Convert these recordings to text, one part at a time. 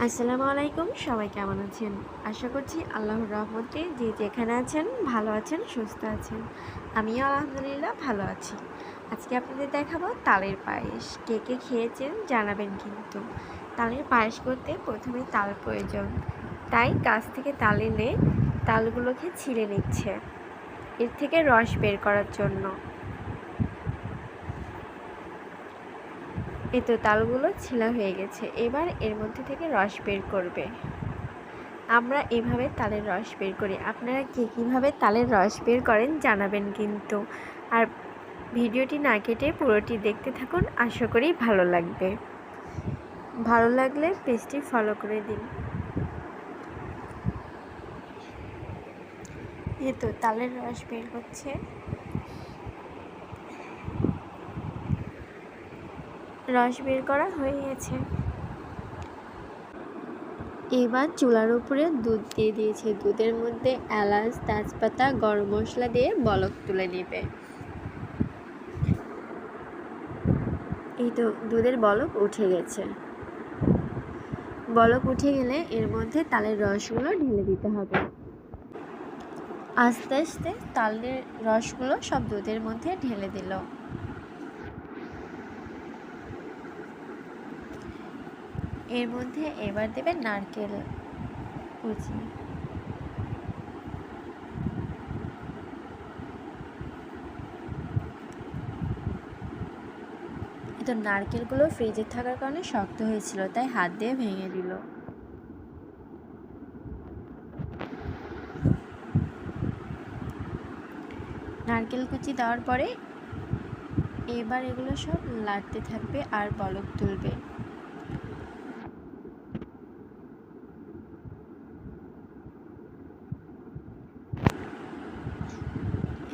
আসসালামু আলাইকুম, সবাই কেমন আছেন? আশা করছি আল্লাহর রহমতে যে যেখানে আছেন, ভালো আছেন, সুস্থ আছেন। আমিও আলহামদুলিল্লাহ ভালো আছি। আজকে আপনাদের দেখাবো তালের পায়েস। কে কে খেয়েছেন জানাবেন কিন্তু। তালের পায়েস করতে প্রথমে তাল প্রয়োজন। তাই গাছ থেকে তাল এনে তালগুলোকে ছিঁড়ে নিচ্ছে। এর থেকে রস বের করার জন্য। এই তো তালগুলো ছিলা হয়ে গেছে। এবার এর মধ্যে থেকে রস বের করবে। আমরা এভাবে তালের রস বের করি। আপনারা কে কীভাবে তালের রস বের করেন জানাবেন কিন্তু। আর ভিডিওটি না কেটে পুরোটি দেখতে থাকুন। আশা করি ভালো লাগবে। ভালো লাগলে পেজটি ফলো করে দিন। এই তো তালের রস বের করছে রস বের করা হয়ে গেছে। এবার চুলার উপরে দুধ দিয়ে দিয়েছে। দুধের মধ্যে এলাচ, তেজপাতা, গরম মশলা দিয়ে বলক তুলে নেবে। এই তো দুধের বলক উঠে গেছে। বলক উঠে গেলে এর মধ্যে তালের রসগুলো ঢেলে দিতে হবে। আস্তে আস্তে তালের রসগুলো সব দুধের মধ্যে ঢেলে দিল। এর মধ্যে এবার দেবেন নারকেল কুচি। তো নারকেলগুলো ফ্রিজে থাকার কারণে শক্ত হয়েছিল, তাই হাত দিয়ে ভেঙে দিল। নারকেল কুচি দেওয়ার পরে এবার এগুলো সব লাড়তে থাকবে আর বলক তুলবে।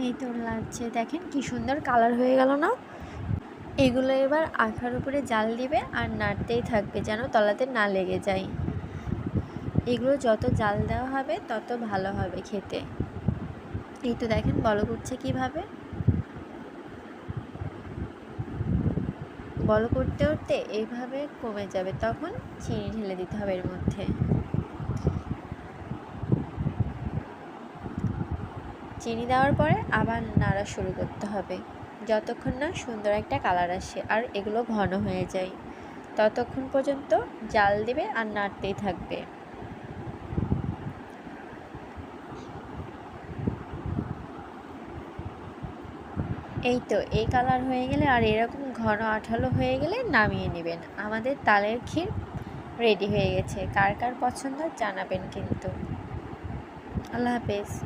এই তো লাগছে। দেখেন কি সুন্দর কালার হয়ে গেল না? এগুলো এবার আঠার উপরে জাল দিবে আর নাড়তেই থাকবে যেন তলাতে না লেগে যায়। এগুলো যত জাল দেওয়া হবে, তত ভালো হবে খেতে। এই তো দেখেন বলো করছে কীভাবে? বলো করতে করতে এইভাবে কমে যাবে, তখন চিনি ঢেলে দিতে হবে এর মধ্যে। চিনি দেওয়ার পরে আবার নাড়া শুরু করতে হবে। যতক্ষণ না সুন্দর একটা কালার আসে আর এগুলো ঘন হয়ে যায়। ততক্ষণ পর্যন্ত জাল দিবে আর নাড়তেই থাকবে। এই তো, এই কালার হয়ে গেলে আর এরকম ঘন আঠালো হয়ে গেলে নামিয়ে নেবেন। আমাদের তালের ক্ষীর রেডি হয়ে গেছে। কার কার পছন্দ জানাবেন কিন্তু। আল্লাহ হাফেজ।